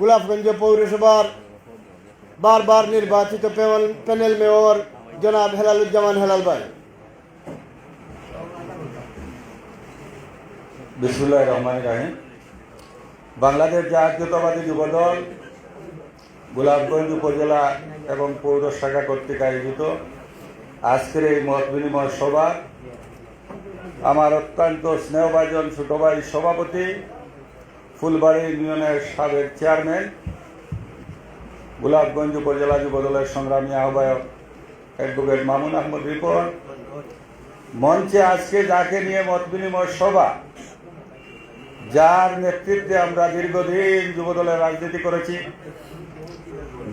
গোলাপগঞ্জ পৌরসভার বারবার নির্বাচিত প্যানেল- মেয়র জনাব হেলালুজ্জামান হেলাল ভাই। বিসমুল্লাহ রহমান রাহিম। বাংলাদেশ জাতীয়তাবাদী যুবদল গোলাপগঞ্জ উপজেলা এবং পৌর শাখা কর্তৃক আয়োজিত আজকের এই মত বিনিময় সভা। আমার অত্যন্ত স্নেহভাজন ছোট ভাই সভাপতি ফুলবাড়ি ইউনিয়নের সাবেক চেয়ারম্যান, গোলাপগঞ্জ উপজেলা যুবদলের সংগ্রামী আহ্বায়ক অ্যাডভোকেট মামুন আহমদ রিপন। মঞ্চে আজকে যাকে নিয়ে মত বিনিময় সভা, যার নেতৃত্বে আমরা দীর্ঘদিন যুবদলের রাজনীতি করেছি।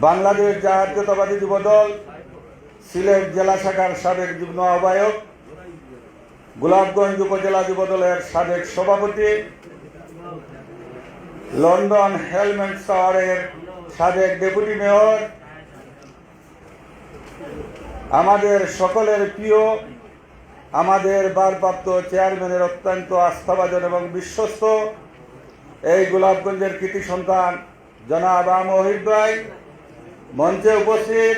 বাংলাদেশ জাতীয়তাবাদী যুবদল সিলেট জেলা শাখার সাবেক যুগ্ম আহ্বায়ক, গোলাপগঞ্জ উপজেলা যুবদলের সাবেক সভাপতি লন্ডন হেলমেট শহরের সাবেক ডেপুটি মেয়র, আমাদের সকলের প্রিয়, আমাদের ভারপ্রাপ্ত চেয়ারম্যানের অত্যন্ত আস্থাভাজন এবং বিশ্বস্ত এই গোলাপগঞ্জের কৃতি সন্তান জনাব মহিদ ভাই, মঞ্চে উপস্থিত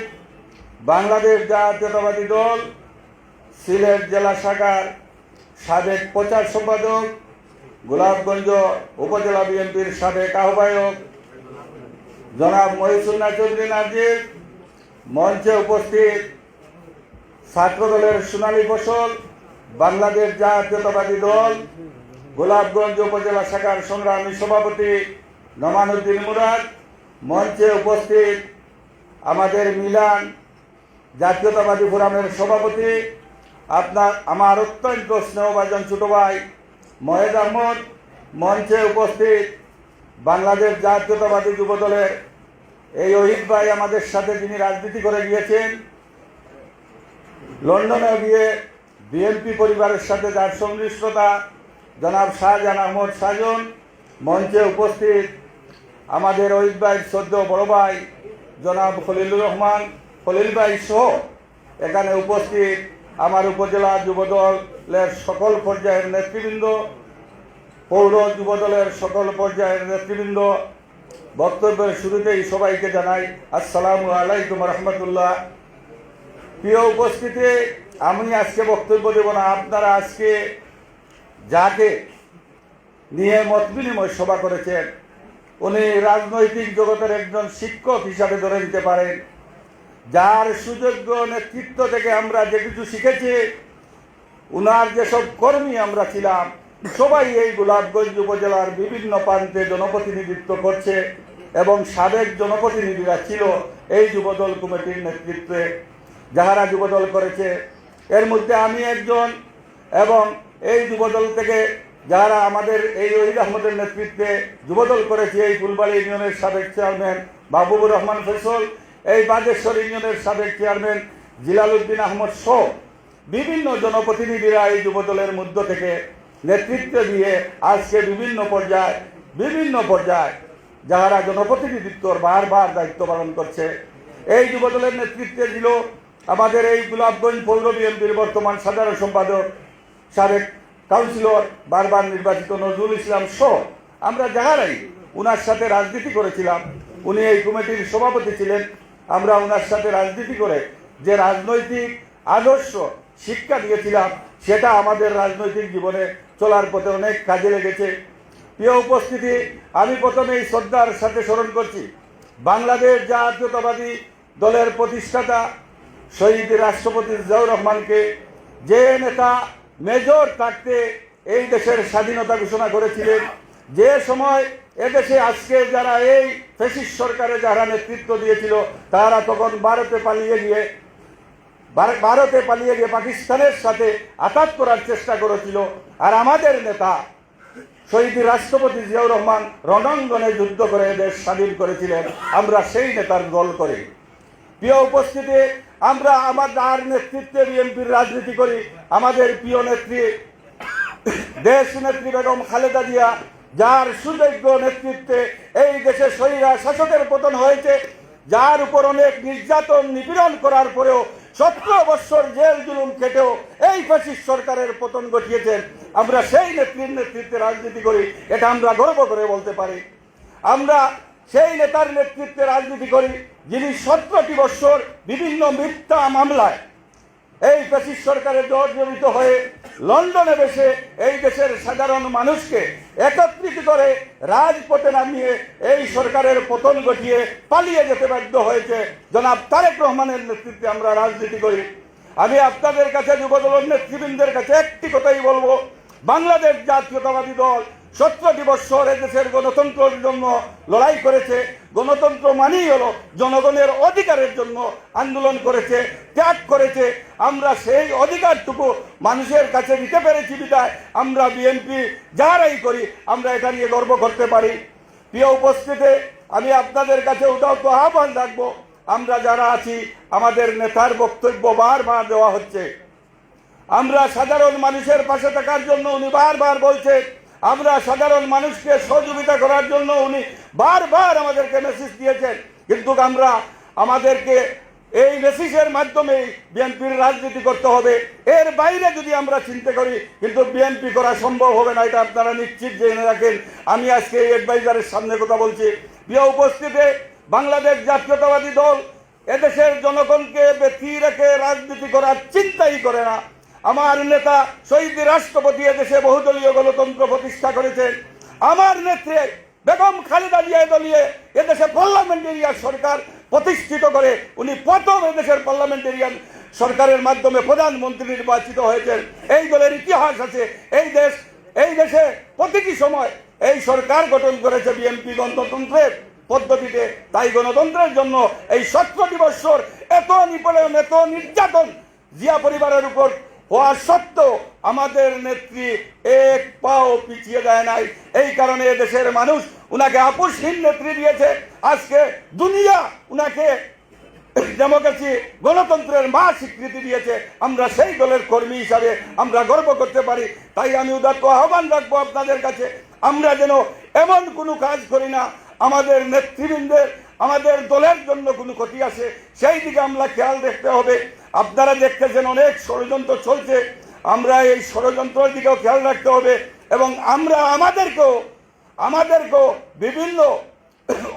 বাংলাদেশ জাতীয়তাবাদী দল, সিলেট জেলা শাখার সাবেক প্রচার সম্পাদক গোলাপগঞ্জ উপজেলা বিএনপির সাবেক আহ্বায়ক জনাব মহিসুল্লাহ চৌধুরী নাজির মঞ্চে উপস্থিত ছাত্র দলের সোনালী ফসল, বাংলাদেশ জাতীয়তাবাদী দল, গোলাপগঞ্জ উপজেলা শাখার সংগ্রামী সভাপতি নমানুদ্দিন মুরাদ, মঞ্চে উপস্থিত আমাদের মিলান জাতীয়তাবাদী ফোরামের সভাপতি, আপনার, আমার অত্যন্ত স্নেহভাজন ছোট ভাই মহেদ আহমদ মঞ্চে উপস্থিত বাংলাদেশ জাতীয়তাবাদী যুব দলের এই অহিত ভাই আমাদের সাথে যিনি রাজনীতি করে গিয়েছেন লন্ডনে গিয়ে বিএনপি পরিবারের সাথে যার সংশ্লিষ্টতা, জনাব শাহজাহান আহমদ সাজন মঞ্চে উপস্থিত আমাদের অহিত ভাইয়ের সদ্য বড় ভাই জনাব খলিলুর রহমান, খলিল ভাই সহ এখানে উপস্থিত আমার উপজেলা যুবদলের সকল পর্যায়ের নেতৃবৃন্দ, পৌর যুবদলের সকল পর্যায়ের নেতৃবৃন্দ, বক্তব্যের শুরুতেই সবাইকে জানাই আসসালামু আলাইকুম রহমতুল্লাহ। প্রিয় উপস্থিতি, আমি আজকে বক্তব্য দেব না, আপনারা আজকে যাকে নিয়ে মত বিনিময় সভা করেছেন, উনি রাজনৈতিক জগতের একজন শিক্ষক হিসাবে ধরে নিতে পারেন। যার সুযোগ্য নেতৃত্ব থেকে আমরা যে কিছু শিখেছি উনার যেসব কর্মী আমরা ছিলাম, সবাই এই গোলাপগঞ্জ উপজেলার বিভিন্ন প্রান্তে জনপ্রতিনিধিত্ব করছে এবং সাবেক জনপ্রতিনিধিরা ছিল এই যুবদল কমিটির নেতৃত্বে। যাহারা যুবদল করেছে, এর মধ্যে আমি একজন এবং এই যুবদল থেকে যারা আমাদের এই ওহিদ আহমদের নেতৃত্বে যুবদল করেছে, এই ফুলবাড়ি ইউনিয়নের সাবেক চেয়ারম্যান মাহবুবুর রহমান ফৈসল, এই বাগেশ্বর ইউনিয়নের সাবেক চেয়ারম্যান জিলাল উদ্দিন আহমদ সহ বিভিন্ন জনপ্রতিনিধিরা এই যুবদলের মধ্য থেকে নেতৃত্ব দিয়ে আজকে বিভিন্ন পর্যায়ে বিভিন্ন পর্যায়ে যারা জনপ্রতিনিধিত্বর বারবার দায়িত্ব পালন করছে, এই যুবদলের নেতৃত্বে ছিল আমাদের এই গোলাপগঞ্জ পৌর বিএনপির বর্তমান সাধারণ সম্পাদক সাবেক কাউন্সিলর, বারবার নির্বাচিত নজরুল ইসলাম সহ আমরা যাহারাই উনার সাথে রাজনীতি করেছিলাম, উনি এই কমিটির সভাপতি ছিলেন, আমরা ওনার সাথে রাজনীতি করে যে রাজনৈতিক আদর্শ শিক্ষা দিয়েছিলাম, সেটা আমাদের রাজনৈতিক জীবনে চলার পথে অনেক কাজে লেগেছে। প্রিয় উপস্থিতি, আমি প্রথমেই শ্রদ্ধার সাথে স্মরণ করছি, বাংলাদেশ জাতীয়তাবাদী দলের প্রতিষ্ঠাতা শহীদ রাষ্ট্রপতি জিয়াউর রহমানকে, যে নেতা মেজর থাকতে এই দেশের স্বাধীনতা ঘোষণা করেছিলেন, যে সময় এদেশে আজকে যারা এই ফেসিস সরকারে যারা নেতৃত্ব দিয়েছিল, তারা তখন ভারতে পালিয়ে গিয়ে ভারতে পালিয়ে গিয়ে পাকিস্তানের সাথে আঘাত করার চেষ্টা করেছিল। আর আমাদের নেতা শহীদ রাষ্ট্রপতি জিয়াউর রহমান রণাঙ্গনে যুদ্ধ করে দেশ স্বাধীন করেছিলেন। আমরা সেই নেতার দল করি। প্রিয় উপস্থিতি, আমরা আমার আমাদের নেতৃত্বে বিএনপির রাজনীতি করি। আমাদের প্রিয় নেত্রী, দেশ নেত্রী বেগম খালেদা জিয়া, যার সুযোগ্য নেতৃত্বে এই দেশে শহীদরা শাসকের পতন হয়েছে, যার উপর অনেক নির্যাতন নিপীড়ন করার পরেও সতেরো বৎসর জেল জুলুম খেটেও এই ফাঁসির সরকারের পতন ঘটিয়েছেন আমরা সেই নেত্রীর নেতৃত্বে রাজনীতি করি, এটা আমরা গর্ব করে বলতে পারি। আমরা সেই নেতার নেতৃত্বে রাজনীতি করি, যিনি সতেরোটি বৎসর বিভিন্ন মিথ্যা মামলায় এই ফাঁসির সরকারের জর্জরিত হয়ে লন্ডনে বসে এই দেশের সাধারণ মানুষকে একত্রিত করে রাজপথে নামিয়ে এই সরকারের পতন ঘটিয়ে পালিয়ে যেতে বাধ্য হয়েছে। জনাব তারেক রহমানের নেতৃত্বে আমরা রাজনীতি করি। আমি আপনাদের কাছে যুবদলের নেতৃবৃন্দের কাছে একটি কথাই বলব। বাংলাদেশ জাতীয়তাবাদী দল সতেরোটি বৎসর দেশের গণতন্ত্রের জন্য লড়াই করেছে। গণতন্ত্র মানেই হলো জনগণের অধিকারের জন্য আন্দোলন করেছে, ত্যাগ করেছে। আমরা সেই অধিকারটুকু মানুষের কাছে দিতে পেরেছি বিদায় আমরা বিএনপি যারাই করি, আমরা এটা নিয়ে গর্ব করতে পারি। প্রিয় উপস্থিতি, আমি আপনাদের কাছে উদাহত আহ্বান রাখব, আমরা যারা আছি, আমাদের নেতার বক্তব্য বারবার দেওয়া হচ্ছে। আমরা সাধারণ মানুষের পাশে থাকার জন্য উনি বারবার বলছে আমরা সাধারণ মানুষকে সহযোগিতা করার জন্য উনি বারবার আমাদেরকে মেসেজ দিয়েছেন। কিন্তু আমরা আমাদেরকে এই মেসেজের মাধ্যমে বিএনপির রাজনীতি করতে হবে। এর বাইরে যদি আমরা চিন্তা করি, কিন্তু বিএনপি করা সম্ভব হবে না, এটা আপনারা নিশ্চিত জেনে রাখেন। আমি আজকে এই অ্যাডভাইজারের সামনে কথা বলছি। প্রিয় উপস্থিতি, বাংলাদেশ জাতীয়তাবাদী দল এদেশের জনগণকে ব্যথি রেখে রাজনীতি করার চিন্তাই করে না। আমার নেতা শহীদ রাষ্ট্রপতি এদেশে বহুদলীয় গণতন্ত্র প্রতিষ্ঠা করেছেন আমার নেত্রে বেগম খালেদা জিয়া দলিয়ে এদেশে পার্লামেন্টেরিয়ান সরকার প্রতিষ্ঠিত করে, উনি প্রথম এদেশের পার্লামেন্টেরিয়ান সরকারের মাধ্যমে প্রধানমন্ত্রী নির্বাচিত হয়েছেন। এই দলের ইতিহাস আছে। এই দেশ, এই দেশে প্রতিটি সময় এই সরকার গঠন করেছে বিএনপি গণতন্ত্রের পদ্ধতিতে। তাই গণতন্ত্রের জন্য এই সতেরোটি বৎসর এত নিপীড়ন এত নির্যাতন জিয়া পরিবারের উপর হওয়া সত্ত্বেও আমাদের নেত্রী এক পাও পিছিয়ে দেয় নাই। এই কারণে দেশের মানুষ উনাকে আপোষহীন নেত্রী দিয়েছে। আজকে দুনিয়া উনাকে ডেমোক্রেসি, গণতন্ত্রের মা স্বীকৃতি দিয়েছে। আমরা সেই দলের কর্মী হিসাবে আমরা গর্ব করতে পারি। তাই আমি উদাত্ত আহ্বান রাখব আপনাদের কাছে। আমরা যেন এমন কোনো কাজ করি না, আমাদের নেতৃবৃন্দের, আমাদের দলের জন্য কোনো ক্ষতি আসে, সেই দিকে আমরা খেয়াল রাখতে হবে। আপনারা দেখতেছেন অনেক ষড়যন্ত্র চলছে। আমরা এই ষড়যন্ত্রের দিকেও খেয়াল রাখতে হবে এবং আমরা আমাদেরকেও আমাদেরকেও বিভিন্ন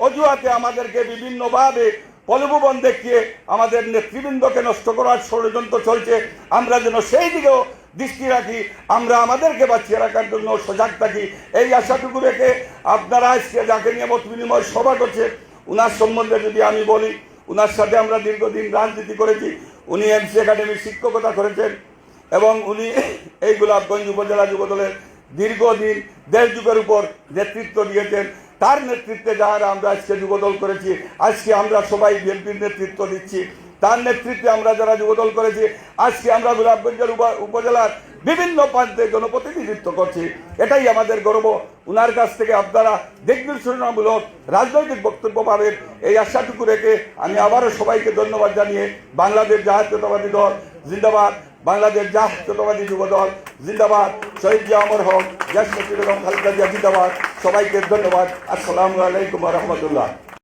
অজুহাতে আমাদেরকে বিভিন্নভাবে প্রলোভন দেখিয়ে আমাদের নেতৃবৃন্দকে নষ্ট করার ষড়যন্ত্র চলছে। আমরা যেন সেই দিকেও দৃষ্টি রাখি, আমরা আমাদেরকে বাঁচিয়ে রাখার জন্য সজাগ থাকি। এই আশাটুকু রেখে আপনারা আজকে যাকে নিয়ে মত বিনিময় সভা করছে, উনার সম্বন্ধে যদি আমি বলি, উনার সাথে আমরা দীর্ঘদিন রাজনীতি করেছি উনি এমসি একাডেমির শিক্ষকতা করেছেন এবং উনি এই গোলাপগঞ্জ উপজেলা যুবদলের দীর্ঘদিন দেশযুগের উপর নেতৃত্ব দিয়েছেন। তার নেতৃত্বে যাহারা আমরা আজকে যুবদল করেছি, আজকে আমরা সবাই বিএনপির নেতৃত্ব দিচ্ছি। তার নেতৃত্বে আমরা যারা যুবদল করেছি, আজকে আমরা গোলাপগঞ্জের উপজেলার বিভিন্ন প্রান্তে জনপ্রতিনিধিত্ব করছি। এটাই আমাদের গর্ব। উনার কাছ থেকে আপনারা দিগ্দর্শনামূলক রাজনৈতিক বক্তব্য পাবেন। এই আশাটুকু রেখে আমি আবারও সবাইকে ধন্যবাদ জানিয়ে বাংলাদেশ জাতীয়তাবাদী দল, জিন্দাবাদ। বাংলাদেশ জাতীয়তাবাদী যুব দল, জিন্দাবাদ। শহীদ জিয়া অমর হক, জ্যেষ্ঠ বেগম খালেদা জিয়া, জিন্দাবাদ। সবাইকে ধন্যবাদ। আসসালামু আলাইকুম রহমতুল্লাহ।